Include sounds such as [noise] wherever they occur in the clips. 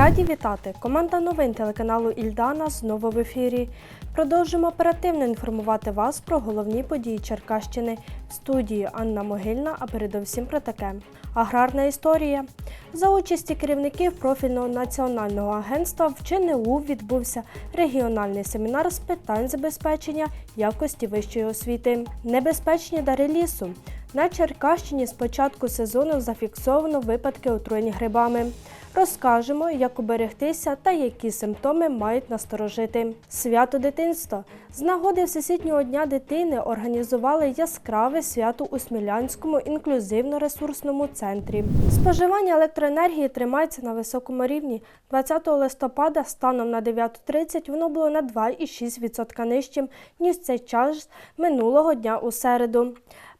Раді вітати! Команда новин телеканалу Ільдана знову в ефірі. Продовжимо оперативно інформувати вас про головні події Черкащини. В студії Анна Могильна, а передовсім про таке. Аграрна історія. За участі керівників профільного національного агентства в ЧНУ відбувся регіональний семінар з питань забезпечення якості вищої освіти. Небезпечні дари лісу. На Черкащині з початку сезону зафіксовано випадки отруєнь грибами. Розкажемо, як уберегтися та які симптоми мають насторожити. Свято дитинства. З нагоди Всесвітнього дня дитини організували яскраве свято у Смілянському інклюзивно-ресурсному центрі. Споживання електроенергії тримається на високому рівні. 20 листопада станом на 9.30 воно було на 2,6% нижчим, ніж цей час минулого дня у середу.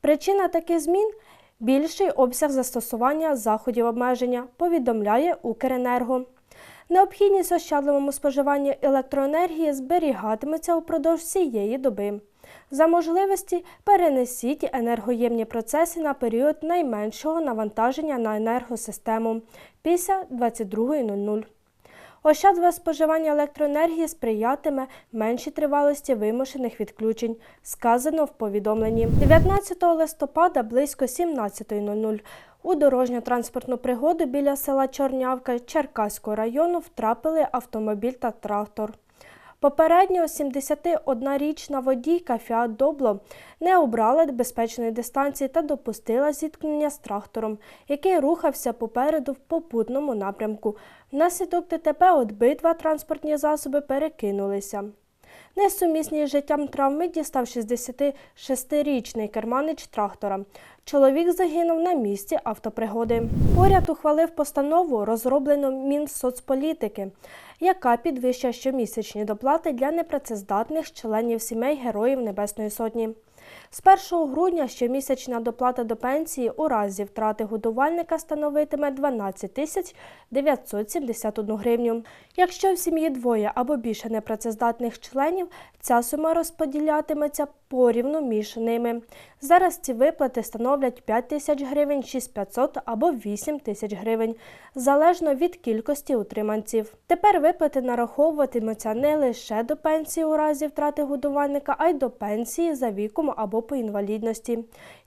Причина таких змін більший обсяг застосування заходів обмеження, повідомляє Укренерго. Необхідність ощадливому споживанні електроенергії зберігатиметься упродовж всієї доби. За можливості перенесіть енергоємні процеси на період найменшого навантаження на енергосистему після 22.00. Ощадливе споживання електроенергії сприятиме меншій тривалості вимушених відключень, сказано в повідомленні. 19 листопада близько 17.00 у дорожньо-транспортну пригоду біля села Чорнявка Черкаського району втрапили автомобіль та трактор. Попередньо 71-річна водійка Фіат Добло не обрала безпечної дистанції та допустила зіткнення з трактором, який рухався попереду в попутному напрямку. Внаслідок ДТП обидва транспортні засоби перекинулися. Несумісні з життям травми дістав 66-річний керманич трактора. Чоловік загинув на місці автопригоди. Уряд ухвалив постанову, розроблену Мінсоцполітики, яка підвищує щомісячні доплати для непрацездатних членів сімей Героїв Небесної Сотні. З 1 грудня щомісячна доплата до пенсії у разі втрати годувальника становитиме 12 тисяч 971 гривню. Якщо в сім'ї двоє або більше непрацездатних членів, ця сума розподілятиметься порівну між. Зараз ці виплати становлять 5 тисяч гривень, 6500 або 8 тисяч гривень, залежно від кількості утриманців. Тепер виплати нараховуватимуться не лише до пенсії у разі втрати годувальника, а й до пенсії за віком або по інвалідності,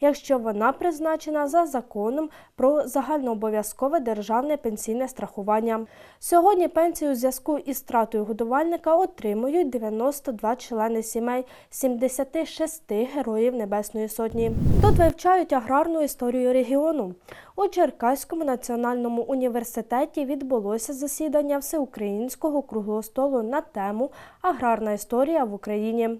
якщо вона призначена за законом про загальнообов'язкове державне пенсійне страхування. Сьогодні пенсію у зв'язку із втратою годувальника отримують 92 члени сімей 76 героїв Небесної Сотні. Тут вивчають аграрну історію регіону. У Черкаському національному університеті відбулося засідання всеукраїнського круглого столу на тему Аграрна історія в Україні.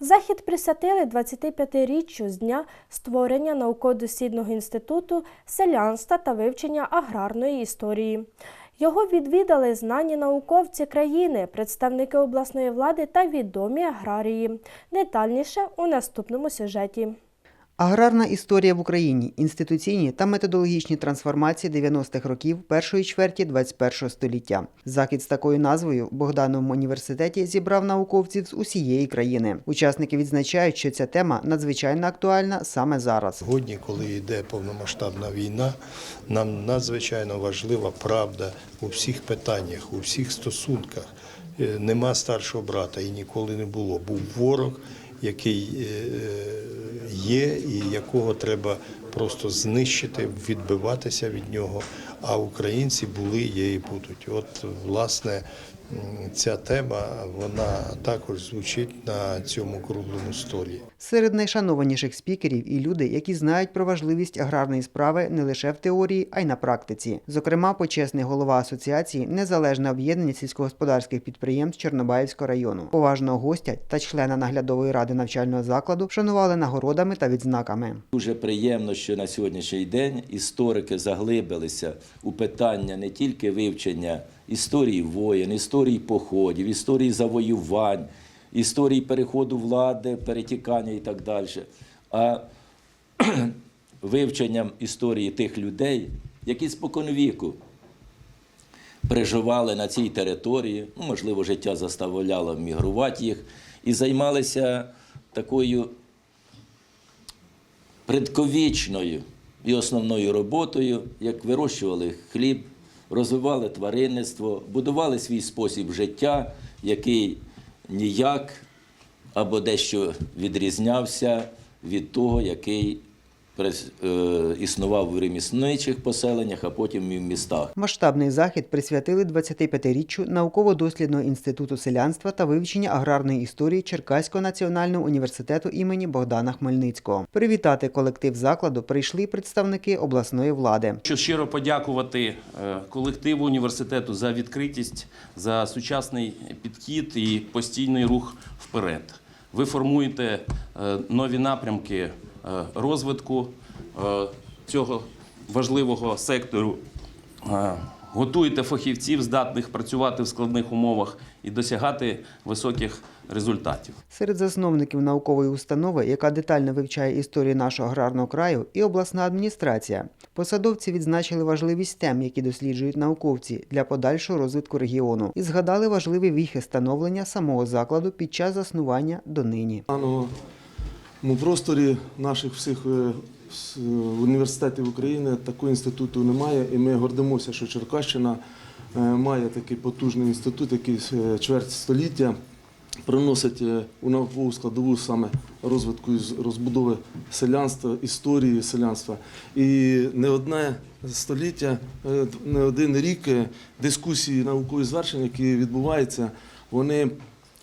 Захід присвятили 25-річчю з дня створення науково-дослідного інституту селянства та вивчення аграрної історії. Його відвідали знані науковці країни, представники обласної влади та відомі аграрії. Детальніше у наступному сюжеті. Аграрна історія в Україні. Інституційні та методологічні трансформації 90-х років першої чверті 21-го століття. Захід з такою назвою в Богдановому університеті зібрав науковців з усієї країни. Учасники відзначають, що ця тема надзвичайно актуальна саме зараз. Сьогодні, коли йде повномасштабна війна, нам надзвичайно важлива правда у всіх питаннях, у всіх стосунках. Е, Нема старшого брата і ніколи не було. Був ворог, який е, є, і якого треба просто знищити, відбиватися від нього. А українці були, є і будуть. От власне ця тема вона також звучить на цьому круглому столі. Серед найшанованіших спікерів і люди, які знають про важливість аграрної справи не лише в теорії, а й на практиці. Зокрема, почесний голова асоціації Незалежне об'єднання сільськогосподарських підприємств Чорнобаївського району. Поважного гостя та члена наглядової ради навчального закладу вшанували нагородами та відзнаками. Дуже приємно, що на сьогоднішній день історики заглибилися у питання не тільки вивчення історії воєн, історії походів, історії завоювань, історії переходу влади, перетікання і так далі, а [clears throat] вивченням історії тих людей, які споконвіку проживали на цій території, ну, можливо, життя заставляло мігрувати їх, і займалися такою предковічною і основною роботою, як вирощували хліб, розвивали тваринництво, будували свій спосіб життя, який ніяк або дещо відрізнявся від того, який існував у ремісничих поселеннях, а потім і в містах. Масштабний захід присвятили 25-річчю науково-дослідного інституту селянства та вивчення аграрної історії Черкаського національного університету імені Богдана Хмельницького. Привітати колектив закладу прийшли представники обласної влади. Хочу щиро подякувати е, колективу університету за відкритість, за сучасний підхід і постійний рух вперед. Ви формуєте е, нові напрямки е, розвитку е, цього важливого сектору, е, готуєте фахівців, здатних працювати в складних умовах і досягати високих результатів. Серед засновників наукової установи, яка детально вивчає історію нашого аграрного краю, і обласна адміністрація. Посадовці відзначили важливість тем, які досліджують науковці для подальшого розвитку регіону, і згадали важливі віхи становлення самого закладу під час заснування донині. Ну, просторі наших всіх е, університетів України такого інституту немає, і ми гордимося, що Черкащина е, має такий потужний інститут, який е, чверть століття приносить е, у наукову складову саме розвитку і розбудови селянства, історії селянства. І не одне століття, е, не один рік е, дискусії наукові звершення, які відбуваються, вони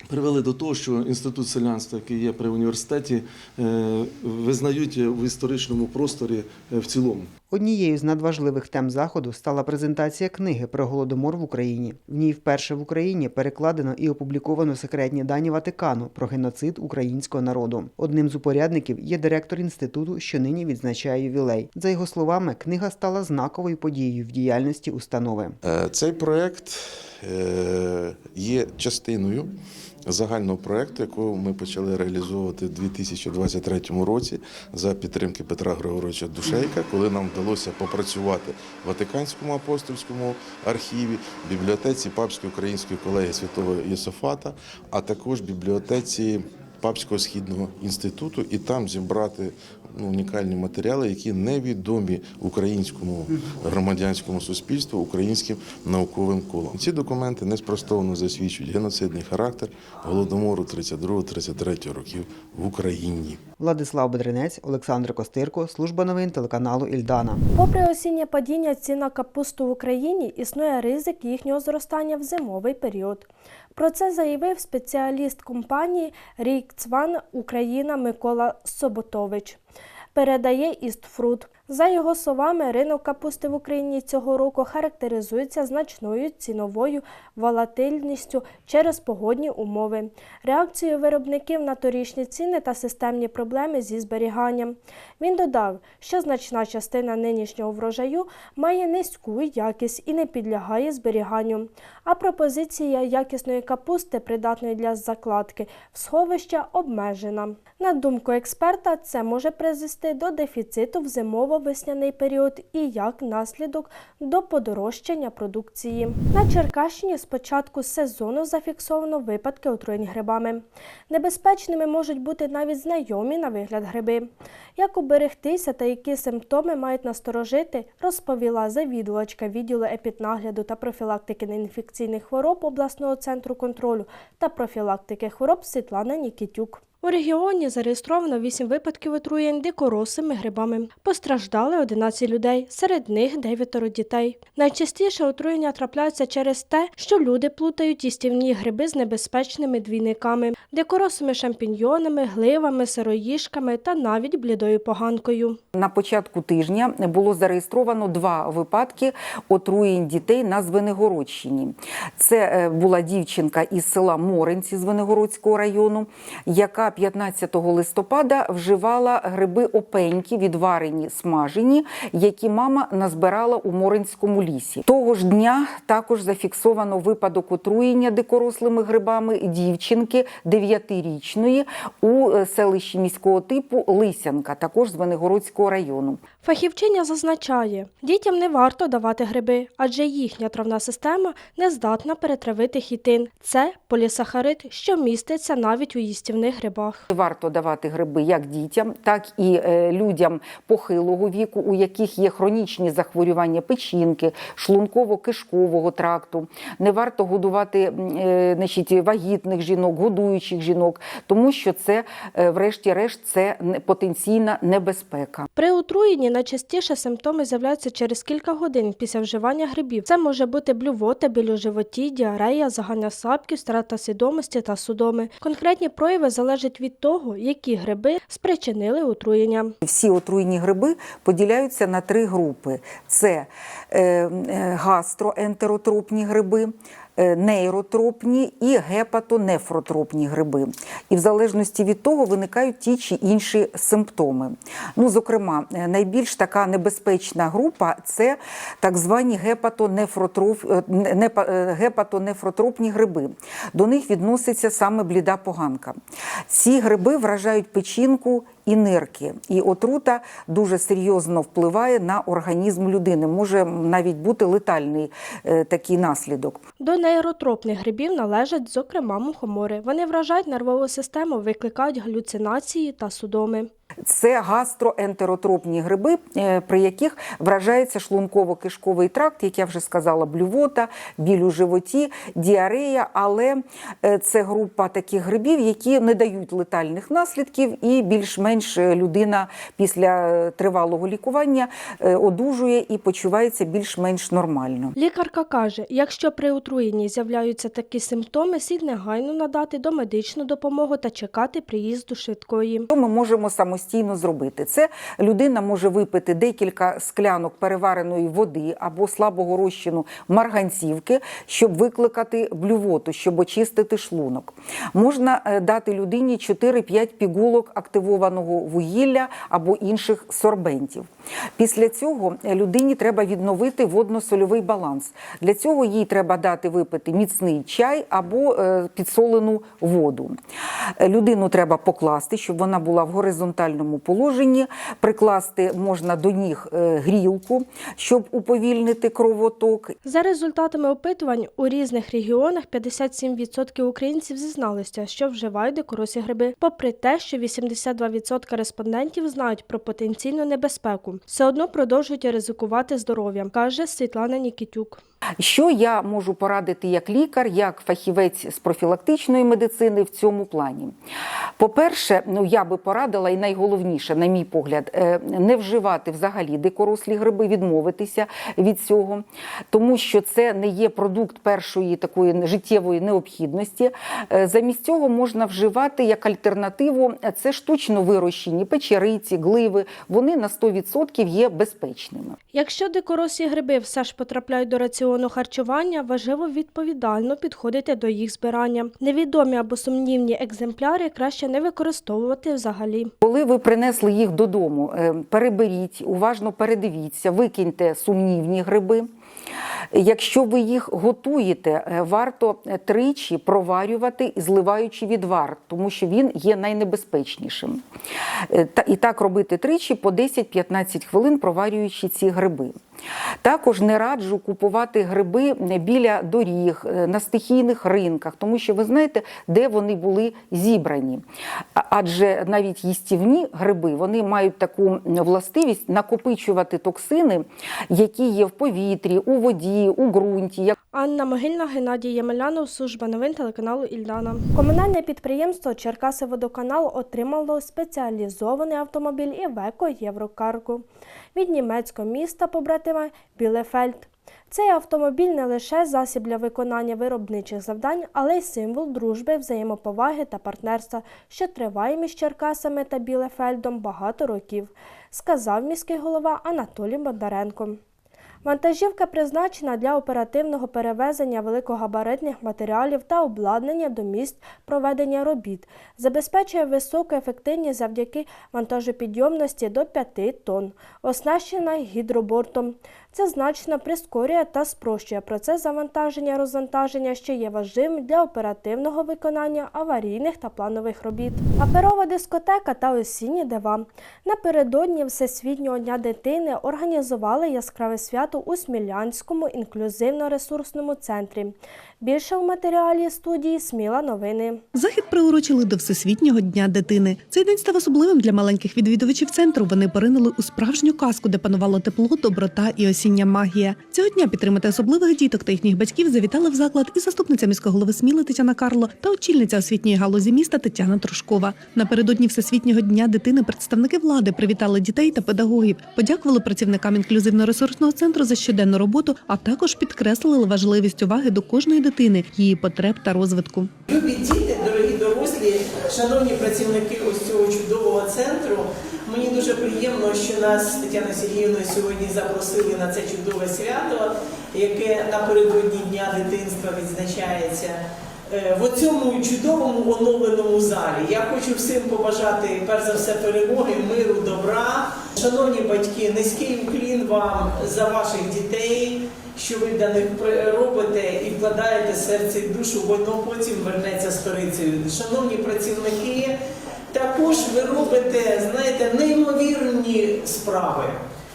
привели до того, що інститут селянства, який є при університеті, е, визнають в історичному просторі е, в цілому. Однією з надважливих тем заходу стала презентація книги про голодомор в Україні. В ній вперше в Україні перекладено і опубліковано секретні дані Ватикану про геноцид українського народу. Одним з упорядників є директор інституту, що нині відзначає ювілей. За його словами, книга стала знаковою подією в діяльності установи. Е, Цей проект е, є частиною загального проекту, якого ми почали реалізовувати в 2023 році за підтримки Петра Григоровича Душейка, коли нам вдалося попрацювати в Ватиканському апостольському архіві, бібліотеці Папської української колегії святого Єсофата, а також бібліотеці Папського східного інституту і там зібрати ну, унікальні матеріали, які невідомі українському громадянському суспільству, українським науковим колом. Ці документи неспростовно засвідчують геноцидний характер голодомору 32-33 років в Україні. Владислав Бедренець, Олександр Костирко, служба новин телеканалу Ільдана. Попри осіннє падіння цін на капусту в Україні, існує ризик їхнього зростання в зимовий період. Про це заявив спеціаліст компанії Рікцван Україна Микола Соботович. Передає Істфрут. За його словами, ринок капусти в Україні цього року характеризується значною ціновою волатильністю через погодні умови, реакцією виробників на торічні ціни та системні проблеми зі зберіганням. Він додав, що значна частина нинішнього врожаю має низьку якість і не підлягає зберіганню. А пропозиція якісної капусти, придатної для закладки, в сховища обмежена. На думку експерта, це може призвести до дефіциту в зимово-весняний період і як наслідок до подорожчання продукції. На Черкащині з початку сезону зафіксовано випадки отруєнь грибами. Небезпечними можуть бути навіть знайомі на вигляд гриби. Як уберегтися та які симптоми мають насторожити, розповіла завідувачка відділу епіднагляду та профілактики неінфекційних хвороб обласного центру контролю та профілактики хвороб Світлана Нікітюк. У регіоні зареєстровано 8 випадків отруєнь дикоросими грибами. Постраждали 11 людей, серед них 9 дітей. Найчастіше отруєння трапляються через те, що люди плутають їстівні гриби з небезпечними двійниками, дикоросими шампіньйонами, гливами, сироїжками та навіть блідою поганкою. На початку тижня було зареєстровано два випадки отруєнь дітей на Звенигородщині. Це е, була дівчинка із села Моринці Звенигородського району, яка 15 листопада вживала гриби опеньки, відварені, смажені, які мама назбирала у Моринському лісі. Того ж дня також зафіксовано випадок отруєння дикорослими грибами дівчинки 9-річної у е, селищі міського типу Лисянка, також з Венегородського району. Фахівчиня зазначає, дітям не варто давати гриби, адже їхня травна система не здатна перетравити хітин. Це полісахарид, що міститься навіть у їстівних грибах. Варто давати гриби як дітям, так і е, людям похилого віку, у яких є хронічні захворювання печінки, шлунково-кишкового тракту. Не варто годувати е, значить, вагітних жінок, годуючих жінок, тому що це, е, врешті-решт, це потенційна небезпека. При отруєнні найчастіше симптоми з'являються через кілька годин після вживання грибів. Це може бути блювота, біль у животі, діарея, загальна слабкість, втрата свідомості та судоми. Конкретні прояви залежать від того, які гриби спричинили отруєння. Всі отруйні гриби поділяються на три групи: це е, е, гастроентеротропні гриби. Е, Нейротропні і гепатонефротропні гриби, і в залежності від того виникають ті чи інші симптоми. Ну, зокрема, е, найбільш така небезпечна група це так звані гепатонефротроф... е, гепатонефротропні гриби. До них відноситься саме бліда поганка. Ці гриби вражають печінку і нирки, і отрута дуже серйозно впливає на організм людини. Може навіть бути летальний е, такий наслідок. До нейротропних грибів належать, зокрема, мухомори. Вони вражають нервову систему, викликають галюцинації та судоми. Це гастроентеротропні гриби, е, при яких вражається шлунково-кишковий тракт, як я вже сказала, блювота, біль у животі, діарея. Але е, це група таких грибів, які не дають летальних наслідків, і більш-менш е, людина після тривалого лікування одужує і почувається більш-менш нормально. Лікарка каже, якщо при отруєнні з'являються такі симптоми, слід негайно надати домедичну допомогу та чекати приїзду швидкої. Ми можемо самостійно зробити? Це людина може випити декілька склянок перевареної води або слабого розчину марганцівки, щоб викликати блювоту, щоб очистити шлунок. Можна е, дати людині 4-5 пігулок активованого вугілля або інших сорбентів. Після цього е, людині треба відновити водно-сольовий баланс. Для цього їй треба дати випити міцний чай або е, підсолену воду. Людину треба покласти, щоб вона була в горизонтальному положенні. Прикласти можна до ніг е, грілку, щоб уповільнити кровоток. За результатами опитувань у різних регіонах 57% українців зізналися, що вживають дикоросі гриби, попри те, що 82% респондентів знають про потенційну небезпеку, все одно продовжують ризикувати здоров'ям, каже Світлана Нікітюк. Що я можу порадити як лікар, як фахівець з профілактичної медицини в цьому плані? По-перше, ну я би порадила, і найголовніше, на мій погляд, е, не вживати взагалі дикорослі гриби, відмовитися від цього, тому що це не є продукт першої такої життєвої необхідності. Е, Замість цього можна вживати як альтернативу е, це штучно вирощені печериці, гливи. Вони на 100% є безпечними. Якщо дикоросі гриби все ж потрапляють до раціону харчування, важливо відповідально підходити до їх збирання. Невідомі або сумнівні екземпляри краще не використовувати взагалі. Коли ви принесли їх додому, е, переберіть, уважно передивіться, викиньте сумнівні гриби. Якщо ви їх готуєте, е, варто тричі проварювати, зливаючи відвар, тому що він є найнебезпечнішим. Е, І так робити тричі по 10-15 хвилин, проварюючи ці гриби. Також не раджу купувати гриби біля доріг, е, на стихійних ринках, тому що ви знаєте, де вони були зібрані. Адже навіть їстівні гриби вони мають таку властивість накопичувати токсини, які є в повітрі, у воді, у ґрунті. Анна Могильна, Геннадій Ємелянов, служба новин телеканалу Ільдана. Комунальне підприємство Черкаси Водоканал отримало спеціалізований автомобіль Івеко Єврокарго від німецького міста побратима Білефельд. Цей автомобіль не лише засіб для виконання виробничих завдань, але й символ дружби, взаємоповаги та партнерства, що триває між Черкасами та Білефельдом багато років, сказав міський голова Анатолій Бондаренко. Вантажівка призначена для оперативного перевезення великогабаритних матеріалів та обладнання до місць проведення робіт, забезпечує високу ефективність завдяки вантажопідйомності до 5 тонн, оснащена гідробортом. Це значно прискорює та спрощує процес завантаження розвантаження, що є важливим для оперативного виконання аварійних та планових робіт. Паперова дискотека та осінні дива. Напередодні Всесвітнього дня дитини організували яскраве свято у Смілянському інклюзивно-ресурсному центрі. Більше у матеріалі студії Сміла новини. Захід приурочили до Всесвітнього дня дитини. Цей день став особливим для маленьких відвідувачів центру. Вони поринули у справжню казку, де панувало тепло, доброта і осіння магія. Цього дня підтримати особливих діток та їхніх батьків завітали в заклад і заступниця міського голови Сміли Тетяна Карло та очільниця освітньої галузі міста Тетяна Трошкова. Напередодні Всесвітнього дня дитини представники влади привітали дітей та педагогів, подякували працівникам інклюзивно-ресурсного центру за щоденну роботу, а також підкреслили важливість уваги до кожної дитини, її потреб та розвитку. Любі діти, дорогі дорослі, шановні працівники ось цього чудового центру. Мені дуже приємно, що нас Тетяна Сергіївна сьогодні запросили на це чудове свято, яке напередодні Дня дитинства відзначається. Е, В цьому чудовому оновленому залі я хочу всім побажати перш за все перемоги, миру, добра. Шановні батьки, низький уклін вам за ваших дітей, що ви для них робите і вкладаєте серце і душу, воно потім вернеться сторицею. Шановні працівники, також ви робите, знаєте, неймовірні справи.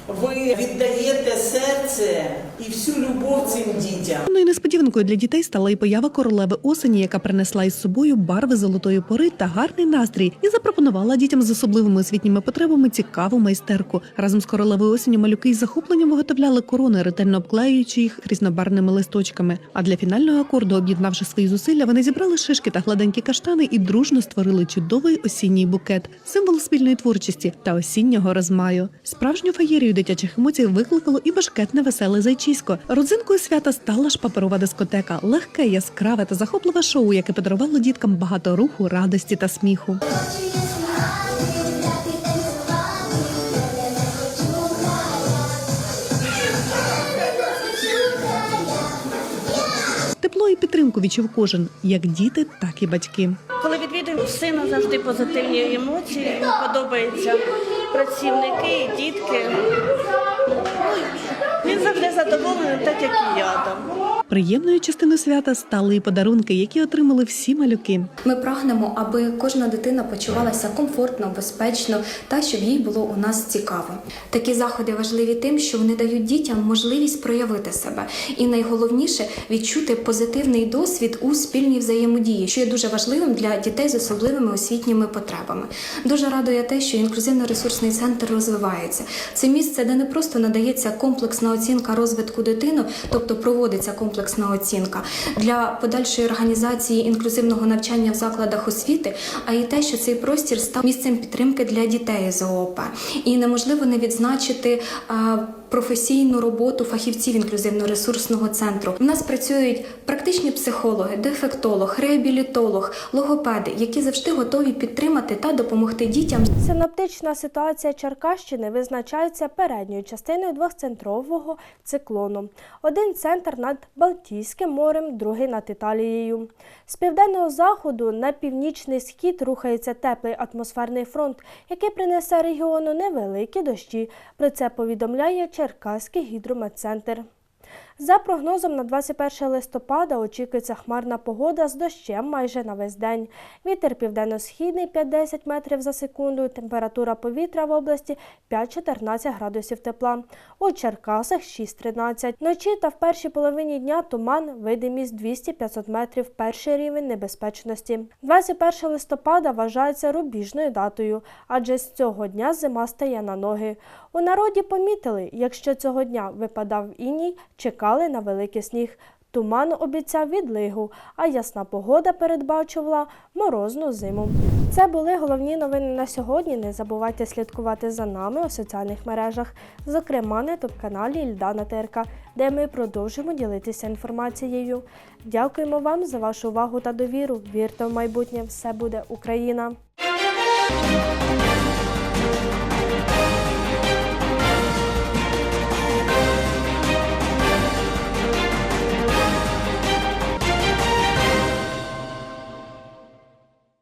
Ви віддаєте серце і всю любов цим дітям. Певною несподіванкою для дітей стала і поява королеви осені, яка принесла із собою барви золотої пори та гарний настрій, і запропонувала дітям з особливими освітніми потребами цікаву майстерку. Разом з королевою осені малюки із захопленням виготовляли корони, ретельно обклеюючи їх різнобарвними листочками. А для фінального акорду, об'єднавши свої зусилля, вони зібрали шишки та гладенькі каштани і дружно створили чудовий осінній букет, символ спільної творчості та осіннього розмаю. Справжню феєрію дитячих емоцій викликало і башкетне веселе зайчисько. Родзинкою свята стала ж паперова дискотека, легке, яскраве та захопливе шоу, яке подарувало діткам багато руху, радості та сміху. Тепло і підтримку відчув кожен, як діти, так і батьки. Коли відвідуємо сина, завжди позитивні емоції. Йому подобаються працівники, дітки. Він завжди задоволений, так як і я там. Приємною частиною свята стали і подарунки, які отримали всі малюки. Ми прагнемо, аби кожна дитина почувалася комфортно, безпечно та щоб їй було у нас цікаво. Такі заходи важливі тим, що вони дають дітям можливість проявити себе, і найголовніше відчути позитивний досвід у спільній взаємодії, що є дуже важливим для дітей з особливими освітніми потребами. Дуже радує те, що інклюзивно-ресурсний центр розвивається. Це місце, де не просто надається комплексна оцінка розвитку дитини, тобто проводиться комплексна оцінка для подальшої організації інклюзивного навчання в закладах освіти, а й те, що цей простір став місцем підтримки для дітей з ООП. І неможливо не відзначити професійну роботу фахівців інклюзивно-ресурсного центру. У нас працюють практичні психологи, дефектолог, реабілітолог, логопеди, які завжди готові підтримати та допомогти дітям Синоптична ситуація Черкащини визначається передньою частиною двохцентрового циклону. Один центр над Балтійським морем, другий над Італією. З південного заходу на північний схід рухається теплий атмосферний фронт, який принесе регіону невеликі дощі. Про це повідомляє Черкаський гідрометцентр. За прогнозом на 21 листопада очікується хмарна погода з дощем майже на весь день. Вітер південно-східний 5-10 метрів за секунду. Температура повітря в області 5-14 градусів тепла. У Черкасах 6-13. Вночі та в першій половині дня туман, видимість 200-500 метрів, перший рівень небезпечності. 21 листопада вважається рубіжною датою, адже з цього дня зима стає на ноги. У народі помітили, якщо цього дня випадав іній, чекали на великий сніг. Туман обіцяв відлигу, а ясна погода передбачувала морозну зиму. Це були головні новини на сьогодні. Не забувайте слідкувати за нами у соціальних мережах, зокрема на ютуб-каналі Ільдана ТРК, де ми продовжимо ділитися інформацією. Дякуємо вам за вашу увагу та довіру. Вірте в майбутнє, все буде Україна!